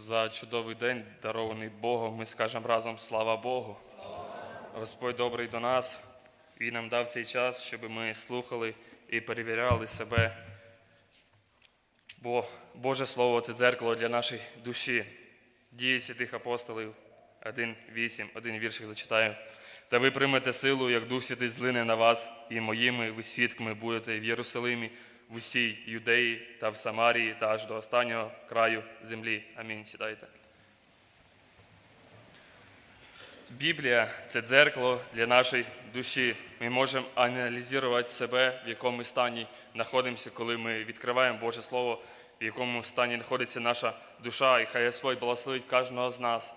за чудовий день, дарований Богом. Ми скажемо разом слава Богу. Господь добрий до нас. Він нам дав цей час, щоб ми слухали і перевіряли себе. Бо Боже Слово це дзеркало для нашої душі. Дії святих апостолів 1.8, один віршик зачитаю. Та ви приймете силу, як Дух Святий злине на вас, і моїми ви свідками будете в Єрусалимі, в усій Юдеї та в Самарії та аж до останнього краю землі. Амінь. Сідайте. Біблія це дзеркало для нашої душі. Ми можемо аналізувати себе, в якому стані знаходимося, коли ми відкриваємо Боже Слово, в якому стані знаходиться наша душа, і хай Господь благословить кожного з нас,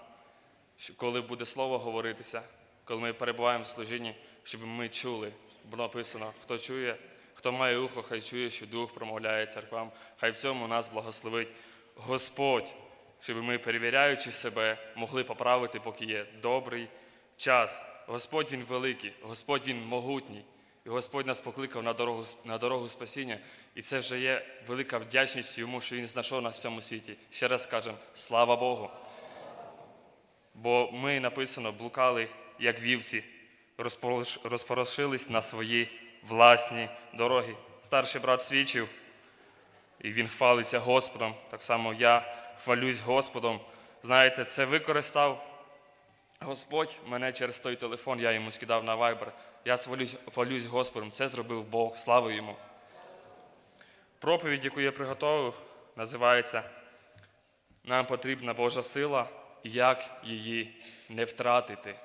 коли буде слово говоритися, коли ми перебуваємо в служінні, щоб ми чули. Бо написано, хто чує, хто має ухо, хай чує, що Дух промовляє церквам. Хай в цьому нас благословить Господь, щоб ми, перевіряючи себе, могли поправити, поки є добрий час. Господь Він великий, Господь Він могутній. І Господь нас покликав на дорогу, на дорогу спасіння, і це вже є велика вдячність йому, що він знайшов нас в цьому світі. Ще раз скажемо, слава Богу. Бо ми написано блукали, як вівці, розпорошились на свої власні дороги. Старший брат свідчив, і він хвалиться Господом. Так само я хвалюсь Господом. Знаєте, це використав Господь мене через той телефон, я йому скидав на Viber. Я хвалюсь, Господом. Це зробив Бог. Слава йому. Проповідь, яку я приготував, називається Нам потрібна Божа сила, як її не втратити.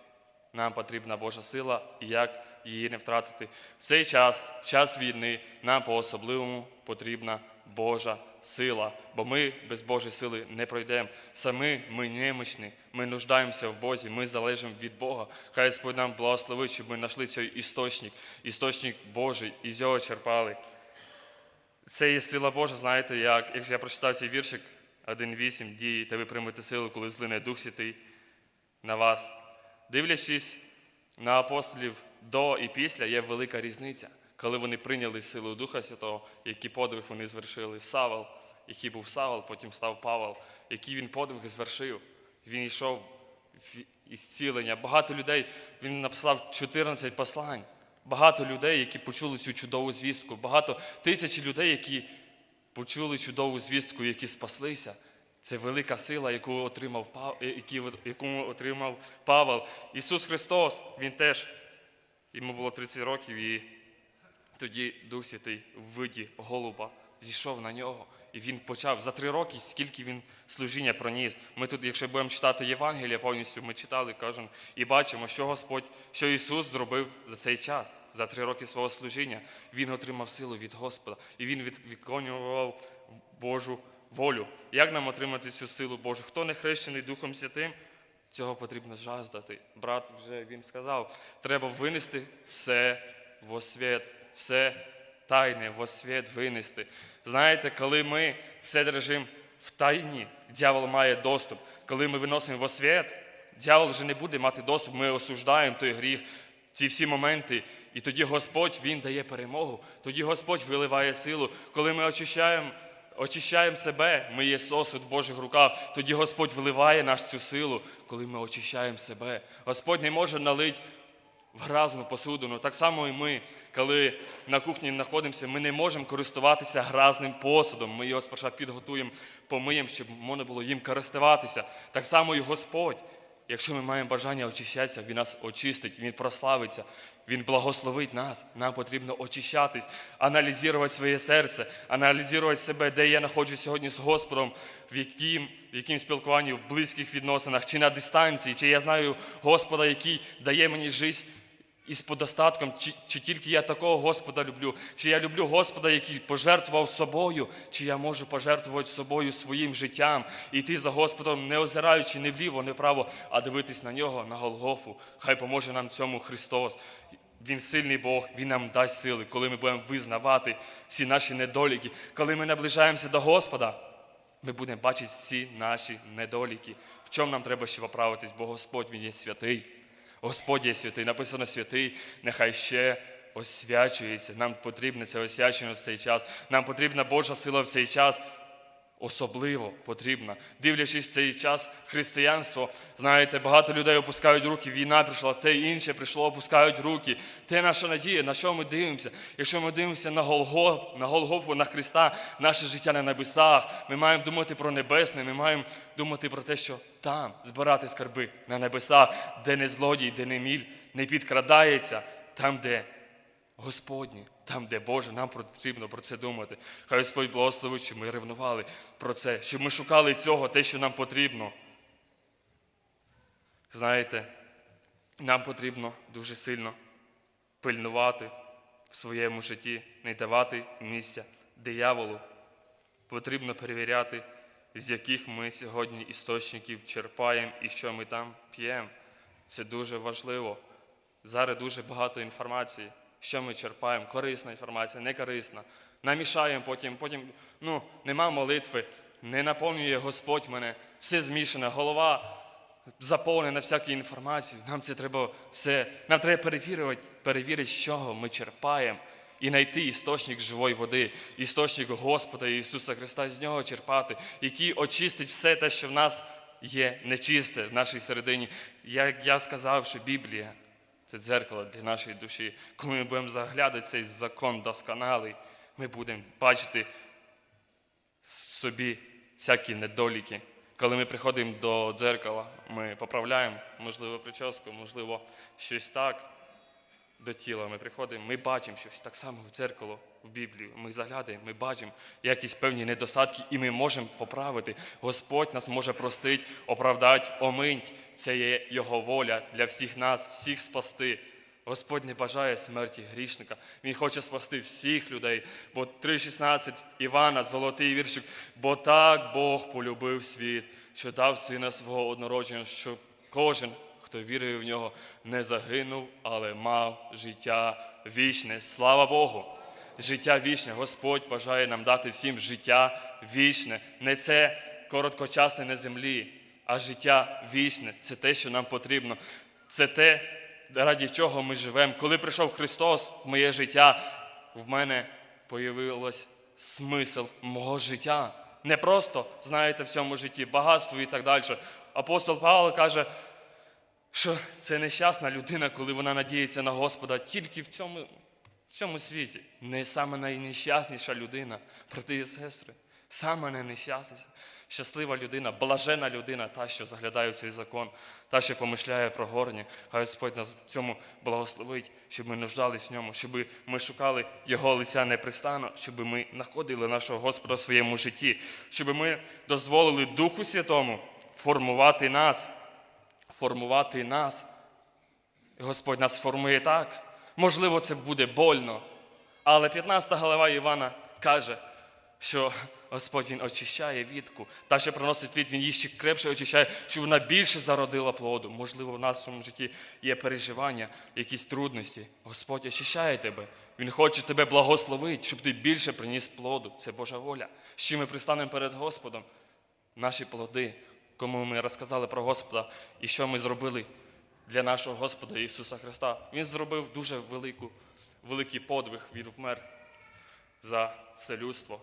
Нам потрібна Божа сила, як її не втратити. В цей час, в час війни, нам по-особливому потрібна Божа сила, бо ми без Божої сили не пройдемо. Самі ми немічні, ми нуждаємося в Бозі, ми залежимо від Бога. Хай Господь нам благословить, щоб ми знайшли цей істочник, істочник Божий, і з його черпали. Це є сила Божа, знаєте, як якщо я прочитав цей віршик 1.8 дії, та ви приймете силу, коли злине Дух Святий на вас. Дивлячись на апостолів до і після, є велика різниця, коли вони прийняли силу Духа Святого, які подвиг вони звершили. Савел, який був Савел, потім став Павел, який він подвиг звершив. Він йшов в ісцілення. Багато людей, він написав 14 послань. Багато людей, які почули цю чудову звістку, багато тисячі людей, які почули чудову звістку, які спаслися. Це велика сила, яку отримав е, яку отримав Павел. Ісус Христос, Він теж, йому було 30 років, і тоді Дух Святий в виді голуба зійшов на нього. І він почав за три роки, скільки він служіння проніс. Ми тут, якщо будемо читати Євангелія повністю, ми читали, кажемо, і бачимо, що Господь, що Ісус зробив за цей час, за три роки свого служіння. Він отримав силу від Господа, і він виконував Божу волю. Як нам отримати цю силу Божу? Хто не хрещений Духом Святим, цього потрібно жаждати. Брат вже він сказав, треба винести все в освіт, все тайне в освіт винести. Знаєте, коли ми все держимо в тайні, дьявол має доступ. Коли ми виносимо в освіт, дьявол вже не буде мати доступ, ми осуждаємо той гріх, ці всі моменти. І тоді Господь Він дає перемогу, тоді Господь виливає силу. Коли ми очищаємо очищаємо себе, ми є сосуд в Божих руках. Тоді Господь вливає нас цю силу, коли ми очищаємо себе. Господь не може налити в грязну посудину. Так само і ми, коли на кухні знаходимося, ми не можемо користуватися гразним посудом. Ми його спершу підготуємо, помиємо, щоб можна було їм користуватися. Так само і Господь. Якщо ми маємо бажання очищатися, Він нас очистить, Він прославиться, Він благословить нас. Нам потрібно очищатись, аналізувати своє серце, аналізувати себе, де я знаходжусь сьогодні з Господом, в яким, в яким спілкуванні, в близьких відносинах, чи на дистанції, чи я знаю Господа, який дає мені життя із подостатком, чи, чи тільки я такого Господа люблю, чи я люблю Господа, який пожертвував собою, чи я можу пожертвувати собою своїм життям і йти за Господом, не озираючи ні вліво, ні вправо, а дивитись на нього, на Голгофу. Хай поможе нам цьому Христос. Він сильний Бог, Він нам дасть сили, коли ми будемо визнавати всі наші недоліки, коли ми наближаємося до Господа. Ми будемо бачити всі наші недоліки. В чому нам треба ще поправитись, бо Господь Він є святий. Господь є святий, написано святий, нехай ще освячується. Нам потрібне це освячення в цей час. Нам потрібна Божа сила в цей час. Особливо потрібна. Дивлячись цей час християнство, знаєте, багато людей опускають руки, війна прийшла, те інше прийшло, опускають руки. Те наша надія, на що ми дивимося? Якщо ми дивимося на Голго, на Голгофу, на Христа, наше життя на небесах, ми маємо думати про небесне, ми маємо думати про те, що там збирати скарби на небесах, де не злодій, де не міль, не підкрадається, там, де Господні, там, де Боже, нам потрібно про це думати. Хай Господь благословить, щоб ми ревнували про це, щоб ми шукали цього, те, що нам потрібно. Знаєте, нам потрібно дуже сильно пильнувати в своєму житті, не давати місця дияволу. Потрібно перевіряти, з яких ми сьогодні істочників черпаємо і що ми там п'ємо. Це дуже важливо. Зараз дуже багато інформації, що ми черпаємо, корисна інформація, не корисна. Намішаємо потім, потім ну, нема молитви, не наповнює Господь мене, все змішане, голова заповнена всякою інформацією. Нам це треба все, нам треба перевірити, перевірити, з чого ми черпаємо, і знайти істочник живої води, істочник Господа Ісуса Христа, з нього черпати, який очистить все те, що в нас є нечисте в нашій середині. Як я сказав, що Біблія це дзеркало для нашої душі. Коли ми будемо заглядати цей закон досконалий, ми будемо бачити в собі всякі недоліки. Коли ми приходимо до дзеркала, ми поправляємо, можливо, прическу, можливо, щось так до тіла. Ми приходимо, ми бачимо щось так само в дзеркало, в Біблію. Ми заглядаємо, ми бачимо якісь певні недостатки, і ми можемо поправити. Господь нас може простити, оправдати, омить. Це є Його воля для всіх нас, всіх спасти. Господь не бажає смерті грішника. Він хоче спасти всіх людей. Бо 3,16 Івана, золотий віршик. Бо так Бог полюбив світ, що дав сина свого однородженого, щоб кожен, хто вірує в нього, не загинув, але мав життя вічне. Слава Богу! Життя вічне. Господь бажає нам дати всім життя вічне. Не це короткочасне на землі, а життя вічне. Це те, що нам потрібно. Це те, раді чого ми живемо. Коли прийшов Христос в моє життя, в мене появилось смисл мого життя. Не просто, знаєте, в цьому житті багатство і так далі. Апостол Павло каже, що це нещасна людина, коли вона надіється на Господа тільки в цьому, в цьому світі. Не саме найнещасніша людина, брати і сестри. Саме найнещасніша, щаслива людина, блажена людина, та, що заглядає в цей закон, та, що помишляє про горні. Хай Господь нас в цьому благословить, щоб ми нуждались в ньому, щоб ми шукали Його лиця непристанно, щоб ми знаходили нашого Господа в своєму житті, щоб ми дозволили Духу Святому формувати нас, формувати нас. Господь нас формує так. Можливо, це буде больно. Але 15 глава Івана каже, що Господь Він очищає вітку, та, що приносить плід, Він її ще крепше очищає, щоб вона більше зародила плоду. Можливо, в нашому житті є переживання, якісь трудності. Господь очищає тебе. Він хоче тебе благословити, щоб ти більше приніс плоду. Це Божа воля. З чим ми пристанемо перед Господом? Наші плоди, кому ми розказали про Господа і що ми зробили для нашого Господа Ісуса Христа. Він зробив дуже велику, великий подвиг, Він вмер за все людство.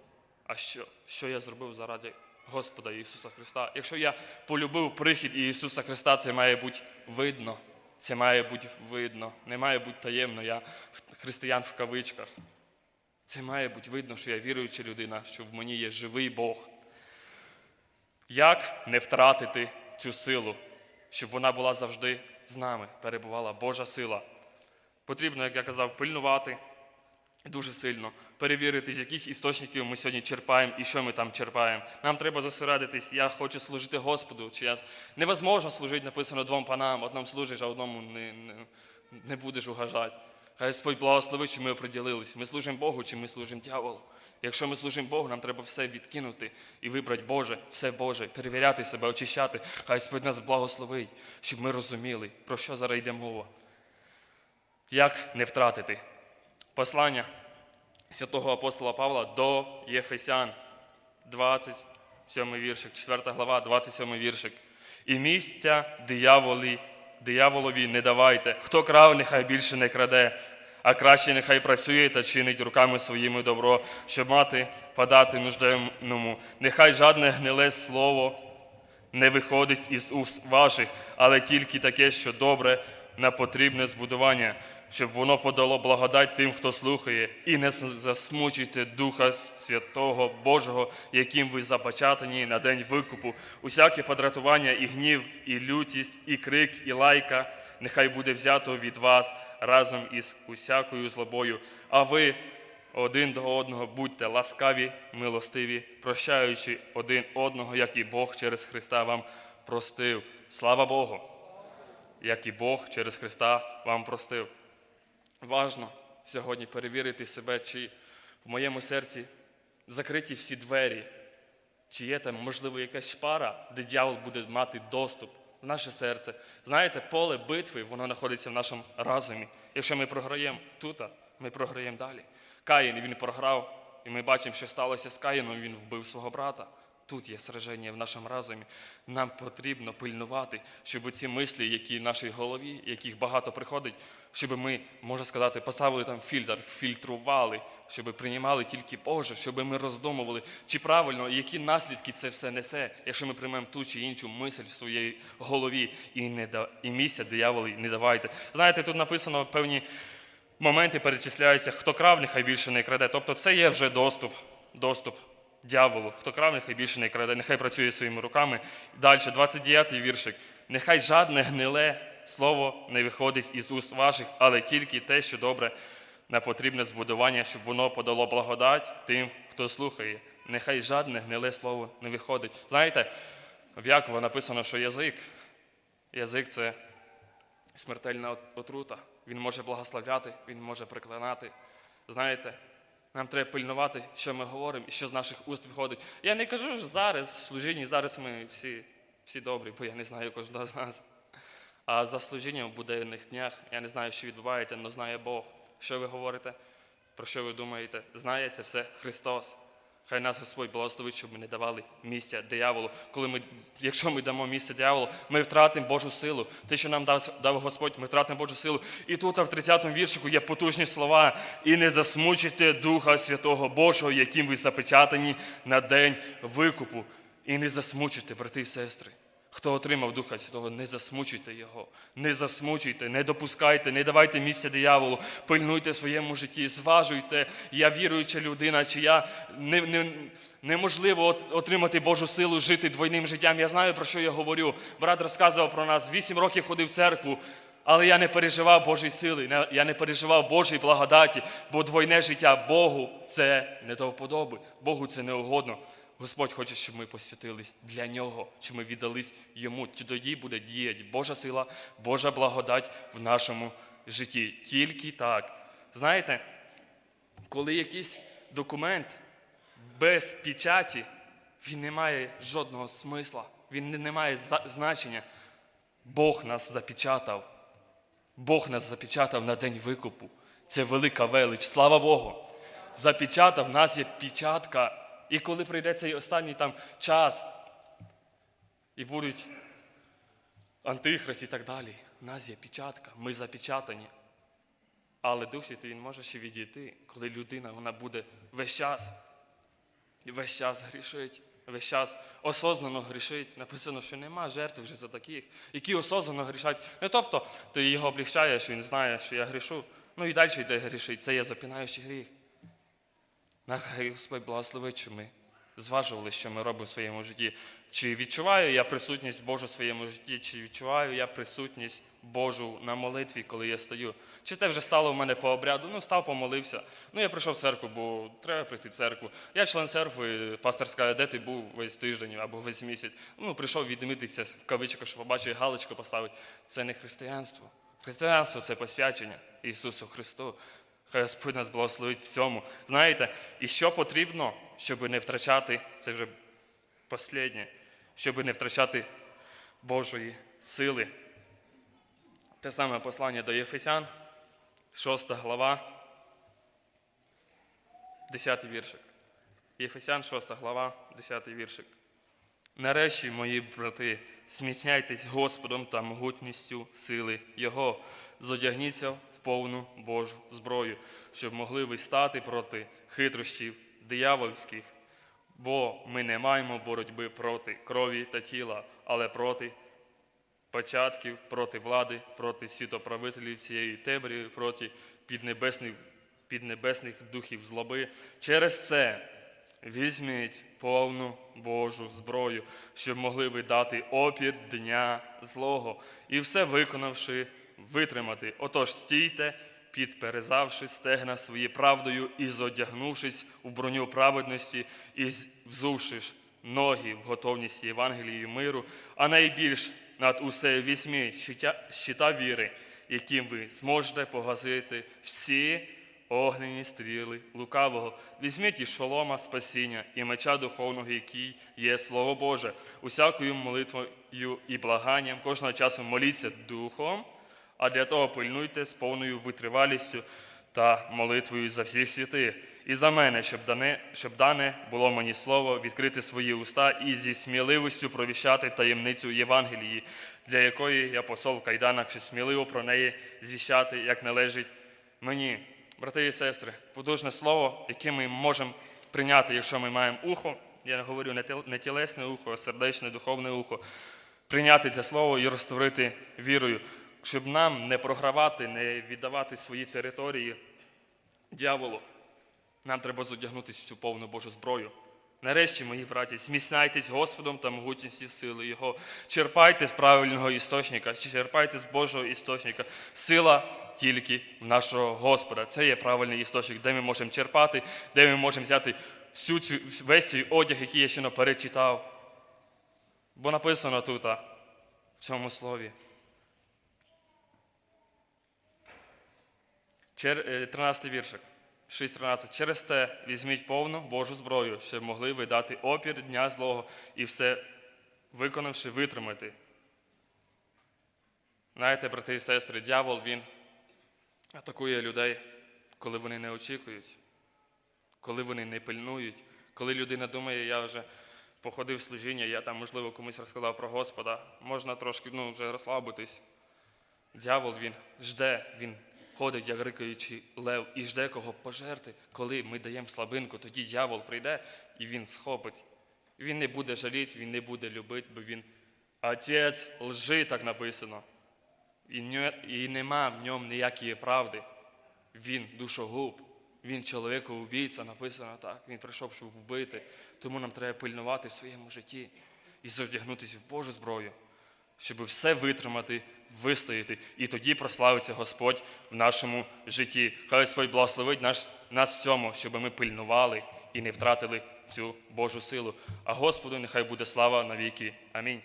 А що, що я зробив заради Господа Ісуса Христа? Якщо я полюбив прихід Ісуса Христа, це має бути видно. Це має бути видно. Не має бути таємно. Я християн в кавичках. Це має бути видно, що я віруюча людина, що в мені є живий Бог. Як не втратити цю силу, щоб вона була завжди з нами, перебувала Божа сила? Потрібно, як я казав, пильнувати дуже сильно, перевірити, з яких істочників ми сьогодні черпаємо і що ми там черпаємо. Нам треба зосередитись, я хочу служити Господу. Чи я... Невозможно служити, написано двом панам, одному служиш, а одному не, не, не будеш угажати. Хай Господь благословить, що ми оприділились. Ми служимо Богу, чи ми служимо дьяволу. Якщо ми служимо Богу, нам треба все відкинути і вибрати Боже, все Боже, перевіряти себе, очищати. Хай Господь нас благословить, щоб ми розуміли, про що зараз йде мова. Як не втратити послання святого апостола Павла до Єфесян, 27 віршик, 4 глава, 27 віршик. І місця дияволі, дияволові не давайте. Хто крав, нехай більше не краде, а краще нехай працює та чинить руками своїми добро, щоб мати подати нужденному. Нехай жадне гниле слово не виходить із уст ваших, але тільки таке, що добре на потрібне збудування, щоб воно подало благодать тим, хто слухає, і не засмучуйте Духа Святого Божого, яким ви запечатані на день викупу. Усяке подратування і гнів, і лютість, і крик, і лайка нехай буде взято від вас разом із усякою злобою. А ви один до одного будьте ласкаві, милостиві, прощаючи один одного, як і Бог через Христа вам простив. Слава Богу! Як і Бог через Христа вам простив. Важно сьогодні перевірити себе, чи в моєму серці закриті всі двері, чи є там, можливо, якась шпара, де дьявол буде мати доступ в наше серце. Знаєте, поле битви, воно знаходиться в нашому разумі. Якщо ми програємо тут, ми програємо далі. Каїн він програв, і ми бачимо, що сталося з Каїном, він вбив свого брата. Тут є сраження в нашому разумі. Нам потрібно пильнувати, щоб ці мислі, які в нашій голові, яких багато приходить, щоб ми, можна сказати, поставили там фільтр, фільтрували, щоб приймали тільки Боже, щоб ми роздумували, чи правильно, які наслідки це все несе, якщо ми приймемо ту чи іншу мисль в своїй голові і не да, і місця дияволі не давайте. Знаєте, тут написано певні моменти перечисляються, хто крав, нехай більше не краде. Тобто це є вже доступ, доступ дьяволу. Хто крав, нехай більше не краде, нехай працює своїми руками. Далі, 29-й віршик. Нехай жадне гниле слово не виходить із уст ваших, але тільки те, що добре на потрібне збудування, щоб воно подало благодать тим, хто слухає. Нехай жадне гниле слово не виходить. Знаєте, в Якова написано, що язик, язик це смертельна отрута. Він може благословляти, він може приклинати. Знаєте, нам треба пильнувати, що ми говоримо і що з наших уст виходить. Я не кажу що зараз в служінні, зараз ми всі, всі добрі, бо я не знаю кожного з нас. А за служінням в буденних днях я не знаю, що відбувається, але знає Бог. Що ви говорите, про що ви думаєте? Знає це все Христос. Хай нас Господь благословить, щоб ми не давали місця дияволу. Коли ми, якщо ми дамо місце дияволу, ми втратимо Божу силу. Те, що нам дав, дав Господь, ми втратимо Божу силу. І тут, в 30-му віршику, є потужні слова. І не засмучуйте Духа Святого Божого, яким ви запечатані на день викупу. І не засмучуйте, брати і сестри. Хто отримав Духа Святого, не засмучуйте його, не засмучуйте, не допускайте, не давайте місця дияволу, пильнуйте в своєму житті, зважуйте, я віруюча людина, чи я не, не, неможливо отримати Божу силу, жити двойним життям. Я знаю, про що я говорю. Брат розказував про нас, вісім років ходив в церкву. Але я не переживав Божої сили, я не переживав Божої благодаті, бо двойне життя Богу це не до вподоби, Богу це не угодно. Господь хоче, щоб ми посвятились для нього, щоб ми віддались йому. Тоді буде діяти Божа сила, Божа благодать в нашому житті. Тільки так. Знаєте, коли якийсь документ без печаті, він не має жодного смисла, він не- має значення. Бог нас запечатав. Бог нас запечатав на день викупу. Це велика велич. Слава Богу. Запечатав, нас є печатка. І коли прийде цей останній там час, і будуть антихрист і так далі, в нас є печатка, ми запечатані. Але Дух Святий він може ще відійти, коли людина вона буде весь час, весь час грішить, весь час осознано грішить. Написано, що нема жертв вже за таких, які осознано грішать. Не тобто ти його облегчаєш, він знає, що я грішу. Ну і далі йде грішить. Це є запинаючий гріх. Нехай Господь благословить, що ми зважували, що ми робимо в своєму житті. Чи відчуваю я присутність Божу в своєму житті, чи відчуваю я присутність Божу на молитві, коли я стою? Чи це вже стало в мене по обряду? Ну, став, помолився. Ну, я прийшов в церкву, бо треба прийти в церкву. Я член церкви, пастор скаже, де ти був весь тиждень або весь місяць. Ну, прийшов відмитися в кавичках, щоб побачив, галочку поставити. Це не християнство. Християнство це посвячення Ісусу Христу. Хай Господь нас благословить в цьому. Знаєте, і що потрібно, щоб не втрачати, це вже останнє, щоб не втрачати Божої сили. Те саме послання до Єфесян, 6 глава, 10 віршик. Єфесян, 6 глава, 10 віршик. Нарешті, мої брати, сміцняйтесь Господом та могутністю сили Його, зодягніться в повну Божу зброю, щоб могли ви стати проти хитрощів диявольських, бо ми не маємо боротьби проти крові та тіла, але проти початків, проти влади, проти світоправителів цієї темряви, проти піднебесних, піднебесних духів злоби. Через це візьміть повну Божу зброю, щоб могли ви дати опір дня злого, і все виконавши, витримати. Отож, стійте, підперезавши стегна свої правдою і зодягнувшись у броню праведності, і взувши ноги в готовність Євангелії миру, а найбільш над усе візьміть щита віри, яким ви зможете погасити всі огнені стріли лукавого. Візьміть і шолома спасіння, і меча духовного, який є Слово Боже, усякою молитвою і благанням, кожного часу моліться духом, а для того пильнуйте з повною витривалістю та молитвою за всіх святих. І за мене, щоб дане, щоб дане було мені слово відкрити свої уста і зі сміливістю провіщати таємницю Євангелії, для якої я посол в кайданах, щоб сміливо про неї звіщати, як належить мені. Брати і сестри, подужне слово, яке ми можемо прийняти, якщо ми маємо ухо, я говорю не тіл- не тілесне ухо, а сердечне, духовне ухо, прийняти це слово і розтворити вірою, щоб нам не програвати, не віддавати свої території дьяволу. Нам треба задягнутися в цю повну Божу зброю. Нарешті, мої браті, зміцняйтесь Господом та могутністю сили Його. Черпайте з правильного істочника, черпайте з Божого істочника. Сила тільки в нашого Господа. Це є правильний істочник, де ми можемо черпати, де ми можемо взяти всю цю, весь цей одяг, який я щойно перечитав. Бо написано тут, в цьому слові. Е, 13 віршик. 6.13. Через це візьміть повну Божу зброю, щоб могли ви дати опір дня злого і все виконавши, витримати. Знаєте, брати і сестри, дьявол він атакує людей, коли вони не очікують, коли вони не пильнують, коли людина думає, я вже походив в служіння, я там, можливо, комусь розказав про Господа, можна трошки ну, вже розслабитись. Дьявол він жде, він ходить, як рикаючий лев, і жде кого пожерти. Коли ми даємо слабинку, тоді дьявол прийде і він схопить. Він не буде жаліти, він не буде любити, бо він отець лжи, так написано. І, нема в ньому ніякої правди. Він душогуб, він чоловіко-убійця, написано так. Він прийшов, щоб вбити. Тому нам треба пильнувати в своєму житті і зодягнутися в Божу зброю щоб все витримати, вистояти, і тоді прославиться Господь в нашому житті. Хай Господь благословить наш, нас в цьому, щоб ми пильнували і не втратили цю Божу силу. А Господу нехай буде слава навіки. Амінь.